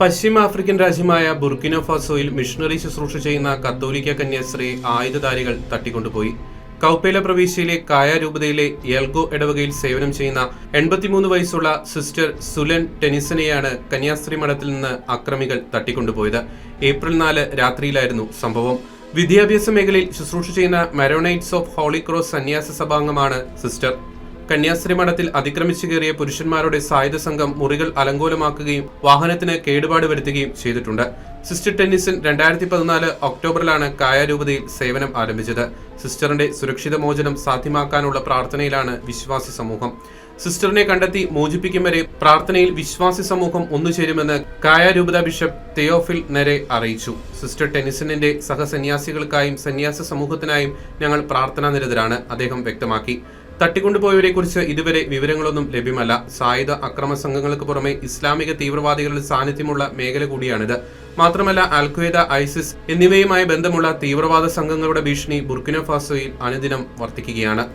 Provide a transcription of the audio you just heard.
പശ്ചിമ African രാജ്യമായ ബുർക്കിനോ ഫാസോയിൽ missionary ശുശ്രൂഷ ചെയ്യുന്ന കത്തോലിക്ക കന്യാസ്ത്രീ ആയുധധാരികൾ തട്ടിക്കൊണ്ടുപോയി. കൗപ്പേല പ്രവിശ്യയിലെ കായ രൂപതയിലെ യൽഗോ ഇടവകയിൽ സേവനം ചെയ്യുന്ന എൺപത്തിമൂന്ന് വയസ്സുള്ള സിസ്റ്റർ സുലൻ ടെനിസനെയാണ് കന്യാസ്ത്രീ മഠത്തിൽ നിന്ന് അക്രമികൾ തട്ടിക്കൊണ്ടുപോയത്. ഏപ്രിൽ നാല് രാത്രിയിലായിരുന്നു സംഭവം. വിദ്യാഭ്യാസ മേഖലയിൽ ശുശ്രൂഷ ചെയ്യുന്ന മരോണൈറ്റ്സ് ഓഫ് ഹോളിക്രോസ് സന്യാസ സഭാംഗമാണ് സിസ്റ്റർ. കന്യാസ്ത്രീ മഠത്തിൽ അതിക്രമിച്ചു കയറിയ പുരുഷന്മാരുടെ സായുധ സംഘം മുറികൾ അലങ്കോലമാക്കുകയും വാഹനത്തിന് കേടുപാട് വരുത്തുകയും ചെയ്തിട്ടുണ്ട്. സിസ്റ്റർ ടെന്നിസൺ രണ്ടായിരത്തി പതിനാല് ഒക്ടോബറിലാണ് കായാരൂപതയിൽ സേവനം ആരംഭിച്ചത്. സിസ്റ്ററിന്റെ സുരക്ഷിത മോചനം സാധ്യമാക്കാനുള്ള പ്രാർത്ഥനയിലാണ് വിശ്വാസി സമൂഹം. സിസ്റ്ററിനെ കണ്ടെത്തി മോചിപ്പിക്കും വരെ പ്രാർത്ഥനയിൽ വിശ്വാസി സമൂഹം ഒന്നുചേരുമെന്ന് കായാരൂപത ബിഷപ്പ് തെയോഫിൽ നരെ അറിയിച്ചു. സിസ്റ്റർ ടെന്നിസണിന്റെ സഹസന്യാസികൾക്കായും സന്യാസ സമൂഹത്തിനായും ഞങ്ങൾ പ്രാർത്ഥനാ നിരതരാണ് അദ്ദേഹം വ്യക്തമാക്കി. തട്ടിക്കൊണ്ടുപോയവരെ കുറിച്ച് ഇതുവരെ വിവരങ്ങളൊന്നും ലഭ്യമല്ല. സായുധ അക്രമ സംഘങ്ങൾക്ക് പുറമെ ഇസ്ലാമിക തീവ്രവാദികളുടെ സാന്നിധ്യമുള്ള മേഖല കൂടിയാണിത്. മാത്രമല്ല അൽഖ്വയ്ദ ഐസിസ് എന്നിവയുമായി ബന്ധമുള്ള തീവ്രവാദ സംഘങ്ങളുടെ ഭീഷണി ബുർക്കിനോ ഫാസോയിൽ അനുദിനം വർദ്ധിക്കുകയാണ്.